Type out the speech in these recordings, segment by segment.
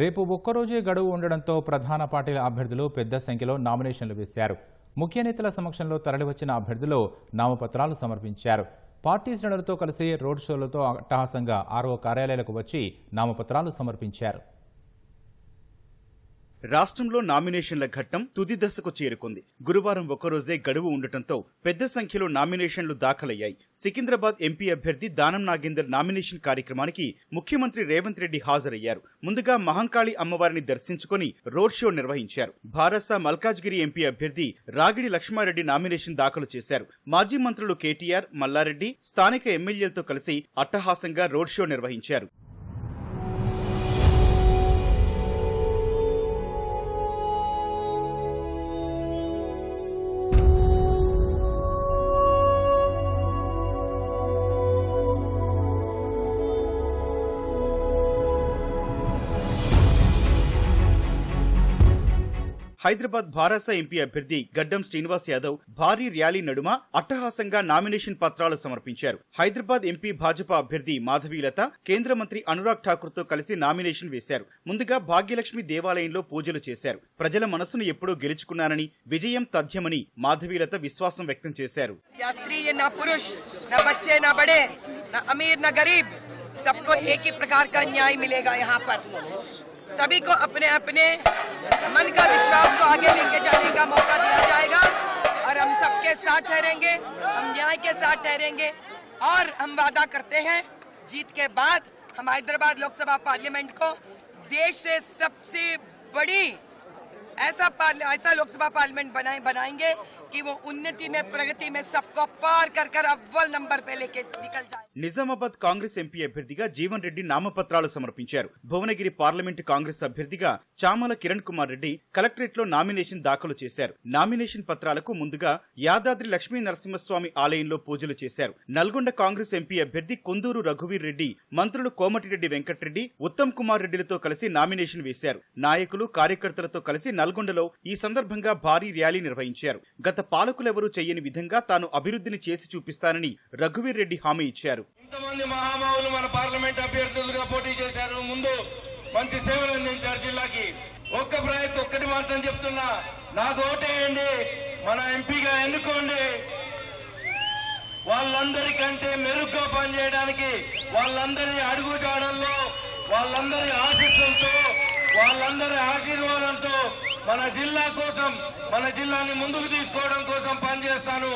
రేపు ఒక్కరోజే గడువు ఉండడంతో ప్రధాన పార్టీల అభ్యర్థులు పెద్ద సంఖ్యలో నామినేషన్లు వేశారు. ముఖ్య నేతల సమక్షంలో తరలివచ్చిన అభ్యర్థులు నామపత్రాలు సమర్పించారు. పార్టీ శ్రేణులతో కలిసి రోడ్ షోలతో అట్టహాసంగా ఆరో కార్యాలయాలకు వచ్చి నామపత్రాలు సమర్పించారు. రాష్ట్రంలో నామినేషన్ల ఘట్టం తుది దశకు చేరుకుంది. గురువారం ఒక్కరోజే గడువు ఉండటంతో పెద్ద సంఖ్యలో నామినేషన్లు దాఖలయ్యాయి. సికింద్రాబాద్ ఎంపీ అభ్యర్థి దానం నాగేందర్ నామినేషన్ కార్యక్రమానికి ముఖ్యమంత్రి రేవంత్ రెడ్డి హాజరయ్యారు. ముందుగా మహంకాళి అమ్మవారిని దర్శించుకుని రోడ్ షో నిర్వహించారు. భారస మల్కాజ్గిరి ఎంపీ అభ్యర్థి రాగిడి లక్ష్మారెడ్డి నామినేషన్ దాఖలు చేశారు. మాజీ మంత్రులు కేటీఆర్ మల్లారెడ్డి స్థానిక ఎమ్మెల్యేలతో కలిసి అట్టహాసంగా రోడ్ షో నిర్వహించారు. హైదరాబాద్ భారస ఎంపీ అభ్యర్థి గడ్డం శ్రీనివాస్ యాదవ్ భారీ ర్యాలీ నడుమ అట్టహాసంగా నామినేషన్ పత్రాలు సమర్పించారు హైదరాబాద్ ఎంపీ భాజపా అభ్యర్థి మాధవీలత కేంద్ర మంత్రి అనురాగ్ ఠాకూర్ తో కలిసి నామినేషన్ వేశారు ముందుగా భాగ్యలక్ష్మి దేవాలయంలో పూజలు చేశారు ప్రజల మనసును ఎప్పుడూ గెలుచుకున్నానని విజయం తథ్యమని మాధవీలత విశ్వాసం వ్యక్తం చేశారు या स्त्री ये ना पुरुष न बच्चे न बड़े न अमीर न गरीब सबको एक ही प्रकार का न्याय मिलेगा यहाँ पर सभी को अपने अपने मन का विश्वास को आगे लेके जाने का मौका दिया जाएगा। और हम सबके साथ ठहरेंगे, हम न्याय के साथ ठहरेंगे। और हम वादा करते हैं, जीत के बाद हम हैदराबाद लोकसभा पार्लियामेंट को देश से सबसे बड़ी ऐसा ऐसा लोकसभा पार्लियामेंट बनाए, बनाएँगे कि वो उन्नति में प्रगति में सबको पार कर कर अव्वल नंबर पे लेके निकल जाए నిజామాబాద్ కాంగ్రెస్ ఎంపీ అభ్యర్థిగా జీవన్ రెడ్డి నామపత్రాలు సమర్పించారు భువనగిరి పార్లమెంటు కాంగ్రెస్ అభ్యర్థిగా చామల కిరణ్ కుమార్ రెడ్డి కలెక్టరేట్ లో నామినేషన్ దాఖలు చేశారు నామినేషన్ పత్రాలకు ముందుగా యాదాద్రి లక్ష్మీ నరసింహస్వామి ఆలయంలో పూజలు చేశారు నల్గొండ కాంగ్రెస్ ఎంపీ అభ్యర్థి కొందూరు రఘువీర్ రెడ్డి మంత్రులు కోమటిరెడ్డి వెంకటరెడ్డి ఉత్తమ్ కుమార్ రెడ్డిలతో కలిసి నామినేషన్ వేశారు నాయకులు కార్యకర్తలతో కలిసి నల్గొండలో ఈ సందర్భంగా భారీ ర్యాలీ నిర్వహించారు గత పాలకులెవరూ చేయని విధంగా తాను అభివృద్ధిని చేసి చూపిస్తానని రఘువీర్ రెడ్డి హామీ ఇచ్చారు. ఇంతమంది మహామావులు మన పార్లమెంట్ అభ్యర్థులుగా పోటీ చేశారు. ముందు మంచి సేవలు అందించారు జిల్లాకి. ఒక్క ప్రయత్నం ఒక్కటి మాత్రం చెప్తున్నా నాకు ఓటేయండి మన ఎంపీగా ఎన్నుకోండి. వాళ్ళందరికంటే మెరుగ్గా పనిచేయడానికి వాళ్ళందరి అడుగుజాడల్లో వాళ్ళందరి ఆశీస్సులతో వాళ్ళందరి ఆశీర్వాదంతో మన జిల్లా కోసం మన జిల్లాని ముందుకు తీసుకోవడం కోసం పనిచేస్తాను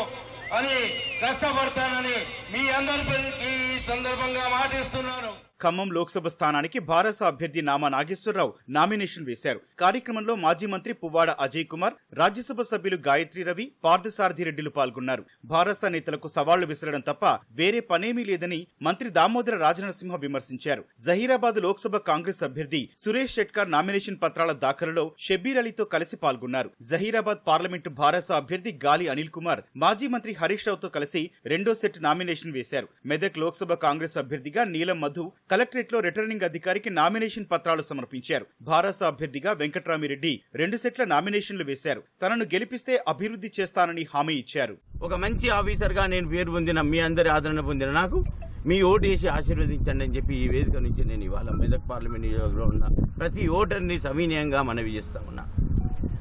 అని కష్టపడతానని మీ అందరికీ ఈ సందర్భంగా మాటిస్తున్నాను. ఖమ్మం లోక్సభ స్థానానికి భారస అభ్యర్థి నామా నాగేశ్వరరావు నామినేషన్ వేశారు. కార్యక్రమంలో మాజీ మంత్రి పువ్వాడ అజయ్ కుమార్ రాజ్యసభ సభ్యులు గాయత్రి రవి పార్థసారథి రెడ్డిలు పాల్గొన్నారు. భారస నేతలకు సవాళ్ళు విసరడం తప్ప వేరే పనేమీ లేదని మంత్రి దామోదర రాజనరసింహ విమర్శించారు. జహీరాబాద్ లోక్సభ కాంగ్రెస్ అభ్యర్థి సురేష్ షెట్కర్ నామినేషన్ పత్రాల దాఖలలో షబ్బీర్ అలీతో కలిసి పాల్గొన్నారు. జహీరాబాద్ పార్లమెంటు భారస అభ్యర్థి గాలి అనిల్ కుమార్ మాజీ మంత్రి హరీష్ రావుతో కలిసి రెండో సెట్ నామినేషన్ వేశారు. మెదక్ లోక్సభ కాంగ్రెస్ అభ్యర్థిగా నీలం మధు కలెక్టరేట్లో రిటర్నింగ్ అధికారికి నామినేషన్ పత్రాలు సమర్పించారు. భారస అభ్యర్థిగా వెంకట్రామిరెడ్డి రెండు సెట్ల నామినేషన్లు వేశారు. తనను గెలిపిస్తే అభివృద్ధి చేస్తానని హామీ ఇచ్చారు. ఒక మంచి ఆఫీసర్గా నేను పేరు పొందిన మీ అందరి ఆదరణ పొందిన నాకు మీ ఓటు వేసి ఆశీర్వదించండి అని చెప్పి ఈ వేదిక నుంచి నేను ఇవాళ మెదక్ పార్లమెంట్ నియోజకవర్గంలో ఉన్న ప్రతి ఓటర్ని సవినయంగా మనవి చేస్తా ఉన్నా.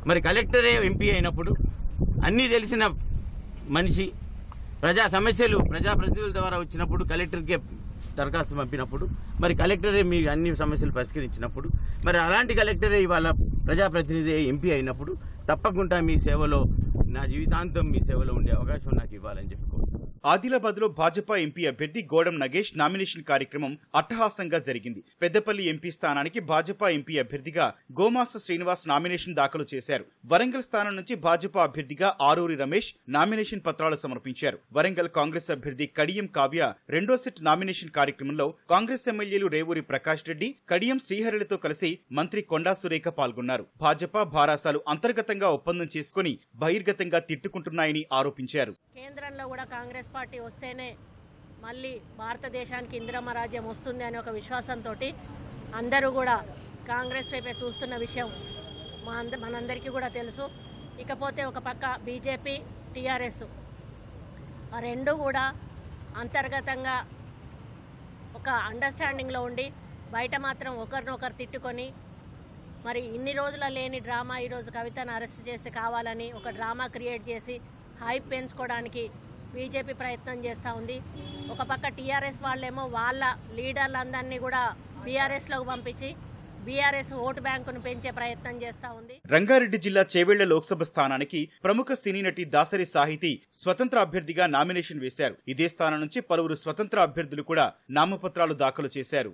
మరి కలెక్టరే ఎంపీ అయినప్పుడు అన్నీ తెలిసిన మనిషి ప్రజా సమస్యలు ప్రజాప్రతినిధుల ద్వారా వచ్చినప్పుడు కలెక్టర్కే దరఖాస్తు పంపినప్పుడు మరి కలెక్టరే మీ అన్ని సమస్యలు పరిష్కరించినప్పుడు మరి అలాంటి కలెక్టరే ఇవాళ ప్రజాప్రతినిధి ఎంపీ అయినప్పుడు తప్పకుండా మీ సేవలో నా జీవితాంతం మీ సేవలో ఉండే అవకాశం నాకు ఇవ్వాలని చెప్పుకోవచ్చు ఆదిలాబాద్లో భాజపా ఎంపీ అభ్యర్థి గోడం నగేష్ నామినేషన్ కార్యక్రమం అట్టహాసంగా జరిగింది. పెద్దపల్లి ఎంపీ స్థానానికి భాజపా ఎంపీ అభ్యర్థిగా గోమాస శ్రీనివాస్ నామినేషన్ దాఖలు చేశారు. వరంగల్ స్థానం నుంచి భాజపా అభ్యర్థిగా ఆరూరి రమేష్ నామినేషన్ పత్రాలు సమర్పించారు. వరంగల్ కాంగ్రెస్ అభ్యర్థి కడియం కావ్య రెండో సెట్ నామినేషన్ కార్యక్రమంలో కాంగ్రెస్ ఎమ్మెల్యేలు రేవూరి ప్రకాష్ రెడ్డి కడియం శ్రీహరిలతో కలిసి మంత్రి కొండా సురేఖ పాల్గొన్నారు. భాజపా భారాసాలు అంతర్గతంగా ఒప్పందం చేసుకుని బహిర్గతంగా తిట్టుకుంటున్నాయని ఆరోపించారు. కేంద్రంలో కూడా కాంగ్రెస్ పార్టీ వస్తేనే మళ్ళీ భారతదేశానికి ఇందిరమ్మ రాజ్యం వస్తుంది అనే ఒక విశ్వాసంతో అందరూ కూడా కాంగ్రెస్ వైపే చూస్తున్న విషయం మా అంద మనందరికీ కూడా తెలుసు. ఇకపోతే ఒక పక్క బీజేపీ టీఆర్ఎస్ ఆ రెండు కూడా అంతర్గతంగా ఒక అండర్స్టాండింగ్లో ఉండి బయట మాత్రం ఒకరినొకరు తిట్టుకొని మరి ఇన్ని రోజుల లేని డ్రామా ఈరోజు కవితను అరెస్ట్ చేసి కావాలని ఒక డ్రామా క్రియేట్ చేసి హైప్ పెంచుకోవడానికి బీజేపీ ప్రయత్నం చేస్తూ ఉంది. ఒక పక్క టీఆర్ఎస్ వాళ్ళేమో వాళ్ళ లీడర్లందరినీ కూడా బీఆర్ఎస్లోకి పంపించి బీఆర్ఎస్ ఓటు బ్యాంకును పెంచే ప్రయత్నం చేస్తూ ఉంది. రంగారెడ్డి జిల్లా చేవెళ్ళ లోక్సభ స్థానానికి ప్రముఖ సినీ నటి దాసరి సాహితి స్వతంత్ర అభ్యర్థిగా నామినేషన్ వేశారు. ఇదే స్థానం నుంచి పలువురు స్వతంత్ర అభ్యర్థులు కూడా నామపత్రాలు దాఖలు చేశారు.